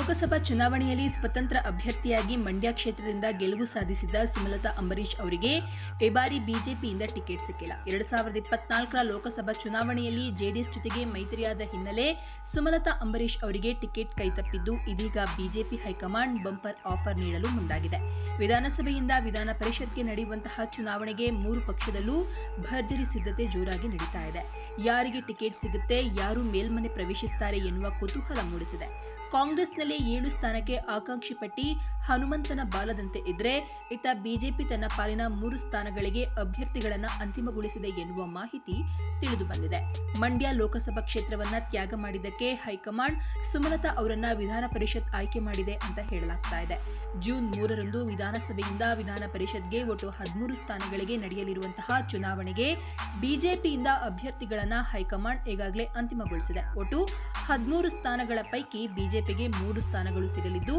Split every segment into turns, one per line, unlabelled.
ಲೋಕಸಭಾ ಚುನಾವಣೆಯಲ್ಲಿ ಸ್ವತಂತ್ರ ಅಭ್ಯರ್ಥಿಯಾಗಿ ಮಂಡ್ಯ ಕ್ಷೇತ್ರದಿಂದ ಗೆಲುವು ಸಾಧಿಸಿದ್ದ ಸುಮಲತಾ ಅಂಬರೀಶ್ ಅವರಿಗೆ ಈ ಬಾರಿ ಬಿಜೆಪಿಯಿಂದ ಟಿಕೆಟ್ ಸಿಕ್ಕಿಲ್ಲ. ಎರಡ್ ಸಾವಿರದ ಇಪ್ಪತ್ನಾಲ್ಕರ ಲೋಕಸಭಾ ಚುನಾವಣೆಯಲ್ಲಿ ಜೆಡಿಎಸ್ ಜೊತೆಗೆ ಮೈತ್ರಿಯಾದ ಹಿನ್ನೆಲೆ ಸುಮಲತಾ ಅಂಬರೀಶ್ ಅವರಿಗೆ ಟಿಕೆಟ್ ಕೈತಪ್ಪಿದ್ದು, ಇದೀಗ ಬಿಜೆಪಿ ಹೈಕಮಾಂಡ್ ಬಂಪರ್ ಆಫರ್ ನೀಡಲು ಮುಂದಾಗಿದೆ. ವಿಧಾನಸಭೆಯಿಂದ ವಿಧಾನ ಪರಿಷತ್ಗೆ ನಡೆಯುವಂತಹ ಚುನಾವಣೆಗೆ ಮೂರು ಪಕ್ಷದಲ್ಲೂ ಭರ್ಜರಿ ಸಿದ್ಧತೆ ಜೋರಾಗಿ ನಡೀತಾ ಇದೆ. ಯಾರಿಗೆ ಟಿಕೆಟ್ ಸಿಗುತ್ತೆ, ಯಾರು ಮೇಲ್ಮನೆ ಪ್ರವೇಶಿಸುತ್ತಾರೆ ಎನ್ನುವ ಕುತೂಹಲ ಮೂಡಿಸಿದೆ. ಕಾಂಗ್ರೆಸ್ನಲ್ಲಿ ಏಳು ಸ್ಥಾನಕ್ಕೆ ಆಕಾಂಕ್ಷಿ ಪಟ್ಟಿ ಹನುಮಂತನ ಬಾಲದಂತೆ ಇದ್ರೆ ಇತ್ತ ಬಿಜೆಪಿ ತನ್ನ ಪಾಲಿನ ಮೂರು ಸ್ಥಾನಗಳಿಗೆ ಅಭ್ಯರ್ಥಿಗಳನ್ನ ಅಂತಿಮಗೊಳಿಸಿದೆ ಎನ್ನುವ ಮಾಹಿತಿ ತಿಳಿದು ಬಂದಿದೆ. ಮಂಡ್ಯ ಲೋಕಸಭಾ ಕ್ಷೇತ್ರವನ್ನ ತ್ಯಾಗ ಮಾಡಿದ್ದಕ್ಕೆ ಹೈಕಮಾಂಡ್ ಸುಮಲತಾ ಅವರನ್ನ ವಿಧಾನ ಪರಿಷತ್ ಆಯ್ಕೆ ಮಾಡಿದೆ ಅಂತ ಹೇಳಲಾಗ್ತಾ ಇದೆ. ಜೂನ್ ಮೂರರಂದು ವಿಧಾನಸಭೆಯಿಂದ ವಿಧಾನ ಪರಿಷತ್ಗೆ ಒಟ್ಟು ಹದಿಮೂರು ಸ್ಥಾನಗಳಿಗೆ ನಡೆಯಲಿರುವಂತಹ ಚುನಾವಣೆಗೆ ಬಿಜೆಪಿಯಿಂದ ಅಭ್ಯರ್ಥಿಗಳನ್ನ ಹೈಕಮಾಂಡ್ ಈಗಾಗಲೇ ಅಂತಿಮಗೊಳಿಸಿದೆ. ಒಟ್ಟು ಹದಿಮೂರು ಸ್ಥಾನಗಳ ಪೈಕಿ ಬಿಜೆಪಿಗೆ ಮೂರು ಸ್ಥಾನಗಳು ಸಿಗಲಿದ್ದು,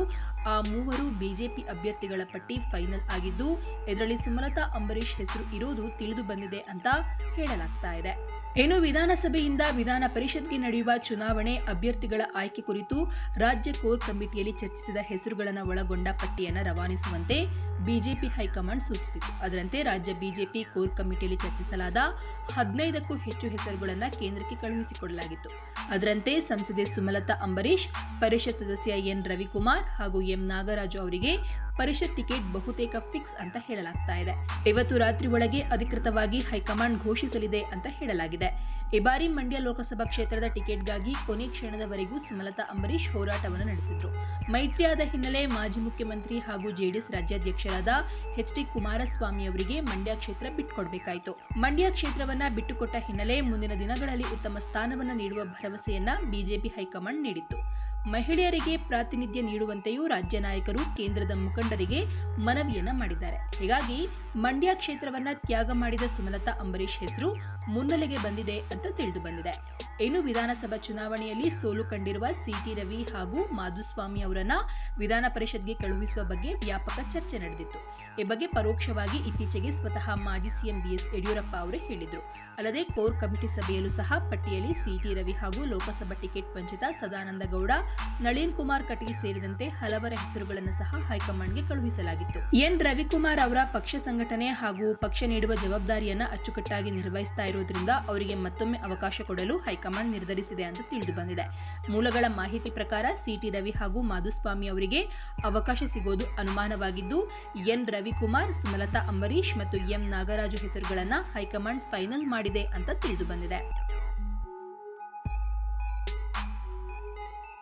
ಆ ಮೂವರು ಬಿಜೆಪಿ ಅಭ್ಯರ್ಥಿಗಳ ಪಟ್ಟಿ ಫೈನಲ್ ಆಗಿದ್ದು ಇದರಲ್ಲಿ ಸುಮಲತಾ ಅಂಬರೀಶ್ ಹೆಸರು ಇರೋದು ತಿಳಿದು ಬಂದಿದೆ ಅಂತ ಹೇಳಲಾಗ್ತಾ ಇದೆ. ಇನ್ನು ವಿಧಾನಸಭೆಯಿಂದ ವಿಧಾನ ಪರಿಷತ್ಗೆ ನಡೆಯುವ ಚುನಾವಣೆ ಅಭ್ಯರ್ಥಿಗಳ ಆಯ್ಕೆ ಕುರಿತು ರಾಜ್ಯ ಕೋರ್ ಕಮಿಟಿಯಲ್ಲಿ ಚರ್ಚಿಸಿದ ಹೆಸರುಗಳನ್ನು ಒಳಗೊಂಡ ಪಟ್ಟಿಯನ್ನು ರವಾನಿಸುವಂತೆ ಬಿಜೆಪಿ ಹೈಕಮಾಂಡ್ ಸೂಚಿಸಿತು. ಅದರಂತೆ ರಾಜ್ಯ ಬಿಜೆಪಿ ಕೋರ್ ಕಮಿಟಿಯಲ್ಲಿ ಚರ್ಚಿಸಲಾದ ಹದಿನೈದಕ್ಕೂ ಹೆಚ್ಚು ಹೆಸರುಗಳನ್ನು ಕೇಂದ್ರಕ್ಕೆ ಕಳುಹಿಸಿಕೊಡಲಾಗಿತ್ತು. ಅದರಂತೆ ಸಂಸದೆ ಸುಮಲತಾ ಅಂಬರೀಶ್ ಪರಿಷತ್ ಸದಸ್ಯ ಎನ್ ರವಿಕುಮಾರ್ ಹಾಗೂ ಎಂ ನಾಗರಾಜು ಅವರಿಗೆ ಪರಿಷತ್ ಟಿಕೆಟ್ ಬಹುತೇಕ ಫಿಕ್ಸ್ ಅಂತ ಹೇಳಲಾಗ್ತಾ ಇದೆ. ಇವತ್ತು ರಾತ್ರಿ ಒಳಗೆ ಅಧಿಕೃತವಾಗಿ ಹೈಕಮಾಂಡ್ ಘೋಷಿಸಲಿದೆ ಅಂತ ಹೇಳಲಾಗಿದೆ. ಈ ಬಾರಿ ಮಂಡ್ಯ ಲೋಕಸಭಾ ಕ್ಷೇತ್ರದ ಟಿಕೆಟ್ಗಾಗಿ ಕೊನೆ ಕ್ಷಣದವರೆಗೂ ಸುಮಲತಾ ಅಂಬರೀಶ್ ಹೋರಾಟವನ್ನು ನಡೆಸಿದ್ರು. ಮೈತ್ರಿಯಾದ ಹಿನ್ನೆಲೆ ಮಾಜಿ ಮುಖ್ಯಮಂತ್ರಿ ಹಾಗೂ ಜೆಡಿಎಸ್ ರಾಜ್ಯಾಧ್ಯಕ್ಷರಾದ ಎಚ್ ಡಿ ಕುಮಾರಸ್ವಾಮಿ ಅವರಿಗೆ ಮಂಡ್ಯ ಕ್ಷೇತ್ರ ಬಿಟ್ಟುಕೊಡಬೇಕಾಯಿತು ಮಂಡ್ಯ ಕ್ಷೇತ್ರವನ್ನ ಬಿಟ್ಟುಕೊಟ್ಟ ಹಿನ್ನೆಲೆ ಮುಂದಿನ ದಿನಗಳಲ್ಲಿ ಉತ್ತಮ ಸ್ಥಾನವನ್ನು ನೀಡುವ ಭರವಸೆಯನ್ನ ಬಿಜೆಪಿ ಹೈಕಮಾಂಡ್ ನೀಡಿತ್ತು. ಮಹಿಳೆಯರಿಗೆ ಪ್ರಾತಿನಿಧ್ಯ ನೀಡುವಂತೆಯೂ ರಾಜ್ಯ ನಾಯಕರು ಕೇಂದ್ರದ ಮುಖಂಡರಿಗೆ ಮನವಿಯನ್ನ ಮಾಡಿದ್ದಾರೆ. ಹೀಗಾಗಿ ಮಂಡ್ಯ ಕ್ಷೇತ್ರವನ್ನ ತ್ಯಾಗ ಮಾಡಿದ ಸುಮಲತಾ ಅಂಬರೀಶ್ ಹೆಸರು ಮುನ್ನೆಲೆಗೆ ಬಂದಿದೆ ಅಂತ ತಿಳಿದು ಬಂದಿದೆ. ಇನ್ನು ವಿಧಾನಸಭಾ ಚುನಾವಣೆಯಲ್ಲಿ ಸೋಲು ಕಂಡಿರುವ ಸಿಟಿ ರವಿ ಹಾಗೂ ಮಾಧುಸ್ವಾಮಿ ಅವರನ್ನ ವಿಧಾನ ಪರಿಷತ್ಗೆ ಕಳುಹಿಸುವ ಬಗ್ಗೆ ವ್ಯಾಪಕ ಚರ್ಚೆ ನಡೆದಿತ್ತು. ಈ ಬಗ್ಗೆ ಪರೋಕ್ಷವಾಗಿ ಇತ್ತೀಚೆಗೆ ಸ್ವತಃ ಮಾಜಿ ಸಿಎಂ ಬಿಎಸ್ ಯಡಿಯೂರಪ್ಪ ಅವರೇ ಹೇಳಿದ್ರು. ಅಲ್ಲದೆ ಕೋರ್ ಕಮಿಟಿ ಸಭೆಯಲ್ಲೂ ಸಹ ಪಟ್ಟಿಯಲ್ಲಿ ಸಿಟಿ ರವಿ ಹಾಗೂ ಲೋಕಸಭಾ ಟಿಕೆಟ್ ವಂಚಿತ ಸದಾನಂದ ಗೌಡ, ನಳೀನ್ ಕುಮಾರ್ ಕಟಗಿ ಸೇರಿದಂತೆ ಹಲವರ ಹೆಸರುಗಳನ್ನು ಸಹ ಹೈಕಮಾಂಡ್ಗೆ ಕಳುಹಿಸಲಾಗಿತ್ತು. ಎನ್. ರವಿಕುಮಾರ್ ಅವರ ಪಕ್ಷ ಸಂಘಟನೆ ಹಾಗೂ ಪಕ್ಷ ನೀಡುವ ಜವಾಬ್ದಾರಿಯನ್ನು ಅಚ್ಚುಕಟ್ಟಾಗಿ ನಿರ್ವಹಿಸ್ತಾ ಇರೋದ್ರಿಂದ ಅವರಿಗೆ ಮತ್ತೊಮ್ಮೆ ಅವಕಾಶ ಕೊಡಲು ಹೈಕಮಾಂಡ್ ನಿರ್ಧರಿಸಿದೆ ಅಂತ ತಿಳಿದು ಬಂದಿದೆ. ಮೂಲಗಳ ಮಾಹಿತಿ ಪ್ರಕಾರ ಸಿಟಿ ರವಿ ಹಾಗೂ ಮಾಧುಸ್ವಾಮಿ ಅವರಿಗೆ ಅವಕಾಶ ಸಿಗೋದು ಅನುಮಾನವಾಗಿದ್ದು, ಎನ್. ರವಿಕುಮಾರ್, ಸುಮಲತಾ ಅಂಬರೀಶ್ ಮತ್ತು ಎಂ. ನಾಗರಾಜು ಹೆಸರುಗಳನ್ನು ಹೈಕಮಾಂಡ್ ಫೈನಲ್ ಮಾಡಿದೆ ಅಂತ ತಿಳಿದು ಬಂದಿದೆ.